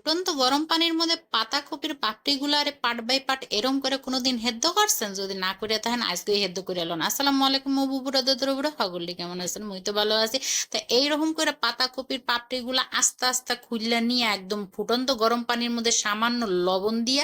ফুটন্ত গরম পানির মধ্যে পাতা কপির পাপড়িগুলো আরে পাট বাই পাট এরম করে কোনোদিন হেদ্দ করছেন? যদি না করে তাহেন আজকে হেদ্দ করে এলো আসসালামু আলাইকুম মবু বুড়া দদর বুড়া হগল্লি কেমন আছেন? মুই তো ভালো আছি। তা এইরকম করে পাতা কপির পাপড়িগুলো আস্তে আস্তে খুললে নিয়ে একদম ফুটন্ত গরম পানির মধ্যে সামান্য লবণ দিয়ে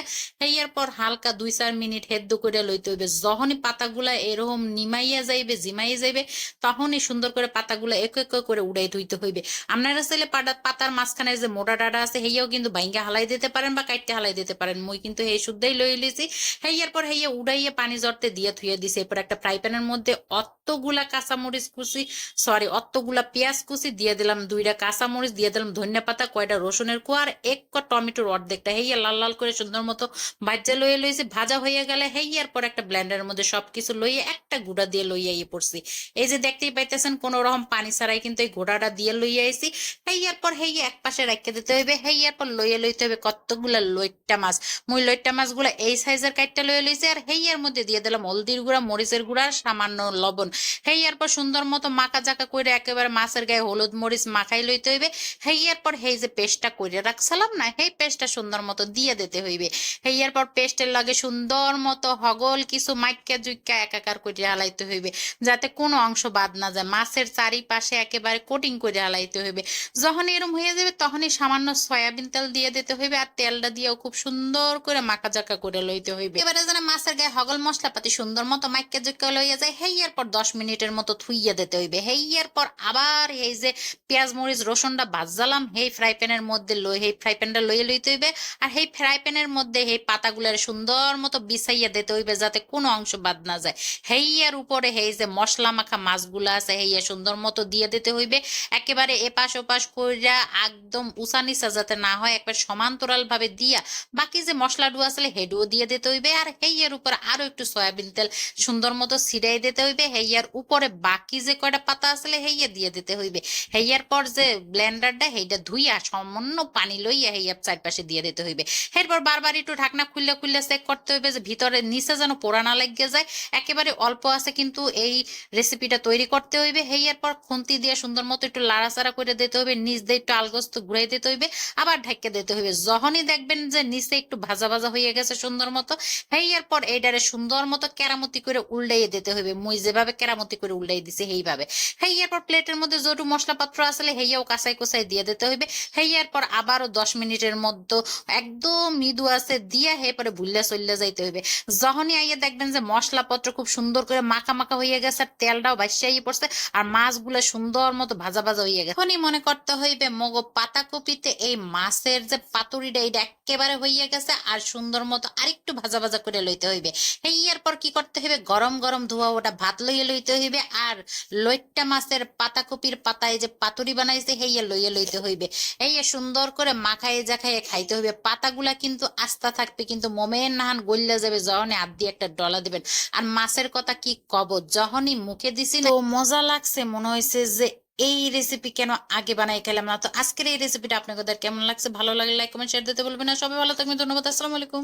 এর পর হালকা দুই চার মিনিট হেদ্দ করে লইতে হইবে। যখনই পাতাগুলা এরকম নিমাইয়া যাইবে, জিমাইয়া যাইবে, তখনই সুন্দর করে পাতাগুলো এক এক করে উড়াই ধুইতে হইবে। আপনারা চাইলে পাতা পাতার মাঝখানে যে মোটা ডাটা আছে হেয়াও কিন্তু বাইঙ্গা হালাই দিতে পারেন বা কাটতে হালাই দিতে পারেন। মই কিন্তু এই শুদ্ধই লই লিছি হেয়ার পর হেয়া উড়াইয়ে পানি জড়তে দিয়ে থুয়ে দিছে। এরপর একটা ফ্রাই প্যানের মধ্যে অতগুলা কাঁচামরিচ কুচি সরি অতগুলা পেঁয়াজ কুচি দিয়ে দিলাম, দুইটা কাঁচামরিচ দিয়ে দিলাম, ধনিয়া পাতা, কয়টা রসুনের কোয়া আর এক ক টমেটোর অর্ধেকটা। হেয়া লাল লাল করে সুন্দর মতো ভাজা লইয়ে লইছি। ভাজা হয়ে গেলে হেয়ার পর একটা ব্লেন্ডারের মধ্যে সবকিছু লইয়ে একটা গুঁড়া দিয়ে লইয়া ইয়ে পড়ছি। এই যে দেখতেই পাইতেছেন কোনো রকম পানি ছাড়াই কিন্তু এই ঘোড়াটা দিয়ে লইয়া আইছি। হেয়ার পর হেয়ে এক পাশে রাখতে দিতে হইবে। হেয়ার পর লইয়া লইতে হবে, কতগুলা লইট্টা মাছ? মুই লইট্টা মাছগুলা এই সাইজের কাইটটা লইয়া লইছি আর হেয়ার মধ্যে দিয়ে দিলাম হলদির গুঁড়া, মরিচের গুঁড়া, সামান্য লবণ। হেয়ার পর সুন্দর মতো মাখা জাকা করে একেবারে মাছের গায়ে হলুদ মরিচ মাখাই লইতে হইবে। হেয়ার পর হেই যে পেস্টটা করে রাখছিলাম না সেই পেস্টটা সুন্দর মতো দিয়ে দিতে হইবে। হেয়ার পর পেস্টের লাগে সুন্দর মতো হগল কিছু মাইকা জুইকা একাকার করে হালাইতে হইবে, যাতে কোনো অংশ বাদ না যায়। মাছের চারিপাশে একেবারে কোটিং করে হালাইতে হইবে। যখন এরম হয়ে যাবে, তখনই সামান্য সয়াবিন তেল দিয়ে দিতে হইবে আর তেলটা দিয়েও খুব সুন্দর করে মাখা জাকা করে লইতে হইবে। এবারে যেন মাছের গায়ে হগল মশলাপাতি সুন্দর মতো মাইকা জুইকা লইয়া যায় হেইয়ার পর দশ মিনিটের মতো থুইয়া দিতে হইবে। হেইয়ার পর আবার এই যে পেঁয়াজ, মরিচ, রসুনটা বাজালাম সেই ফ্রাই প্যানের মধ্যে লই সেই ফ্রাই প্যানটা লইয়ে লইতে হইবে আর সেই ফ্রাই প্যানের মধ্যে সেই পাতাগুলার সুন্দর মতো বিছাইয়া দিতে হইবে যাতে কোনো অংশ বাদ না যায়। হেইয়ার উপরে হেই যে মশলা মাখা মাছগুলা আছে হেইয়া সুন্দর মতো দিয়ে দিতে হইবে। একেবারে এপাশ ওপাশ কইরা একদম উঁচা নিচা যাতে না হয় একবার সমান্তরাল ভাবে দিয়া বাকি যে মশলাডু আসলে হেডুও দিয়ে দিতে হইবে। আর হেইয়ার উপরে আরও একটু সয়াবিন তেল সুন্দর মতো ছিটাই দিতে হইবে। হেইয়ার উপরে বাকি যে কয়টা পাতা আসলে হেইয়া দিয়ে দিতে হইবে। হেইয়ার পর যে ব্লেন্ডারটা, হেইটা ধুইয়া সামান্য পানি লইয়া হেইয়ার চারপাশে দিয়ে দিতে হইবে। এরপর বারবার একটু ঢাকনা খুললে খুললে চেক করতে হইবে যে ভিতরে নিচে যেন পোড়া না লাগিয়ে যায়। একেবারে অল্প আছে কিন্তু এই রেসিপিটা তৈরি করতে হইবে। হেইয়ার পর খুন্তি দিয়ে সুন্দর মতো একটু লাড়াচাড়া করে দিতে হইবে। নিচ দিয়ে একটু আলগস্ত ঘুরাই দিতে হইবে। আবার ঢেকে দিতে হইবে। যখনই দেখবেন যে নিচে একটু ভাজা ভাজা হয়ে গেছে সুন্দর মতো হেইয়ার পর এইটারে সুন্দর মতো কেরামতি করে উল্টাইয়ে দিতে হইবে। মুই যেভাবে কেরামতি করে উল্টাই দিছি সেইভাবে হেইয়ার পর প্লেটের মধ্যে যটু মশলাপত্র আসলে হেইয়াও কাঁচাই কোচাই দিয়ে দিতে হইবে। হেইয়ার পর আবারও দশ মিনিটের মধ্যে একদম মৃদু আছে দিয়া হে পরে ভুললে চললে যাইতে হইবে। যখনই আইয়ে দেখবেন যে মশলাপত্র খুব সুন্দর করে মাখা মাখা হয়ে গেছে, আর তেলটাও বাসিয়ে পড়ছে, আর মাছগুলো সুন্দর মতো ভাজা ভাজা হয়ে গেছে। এখনই মনে করতে হইবে, মগো পাতাকপিতে এই মাছের যে পাতুরিটা এটা একেবারে হইয়া গেছে আর সুন্দর মতো আরেকটু ভাজা ভাজা করে লইতে হইবে। এই এরপর কি করতে হইবে? গরম গরম ধোয়া ওটা ভাত লইয়ে লইতে হইবে আর লইট্টা মাছের পাতাকপির পাতায় যে পাতুরি বানাইছে, হেইয়া লইয়ে লইতে হইবে। এই সুন্দর করে মাখায়ে জাখাইয়ে খাইতে হইবে। পাতাগুলা কিন্তু আস্তা থাকবে, কিন্তু মোমের নাহান গল্লা যাবে যখন হাত দিয়ে একটা ডলা দিবেন। আর মাছের কথা কি কব? যখনই মুখে দিছি মজা লাগছে, মনে হয়েছে যে এই রেসিপি কেন আগে বানাই খেলাম না? তো আজকের এই রেসিপিটা আপনাদের কেমন লাগছে? ভালো লাগলে লাইক কমেন্ট শেয়ার দিতে বলবেন না। সবাই ভালো থাকবেন। ধন্যবাদ। আসসালামু আলাইকুম।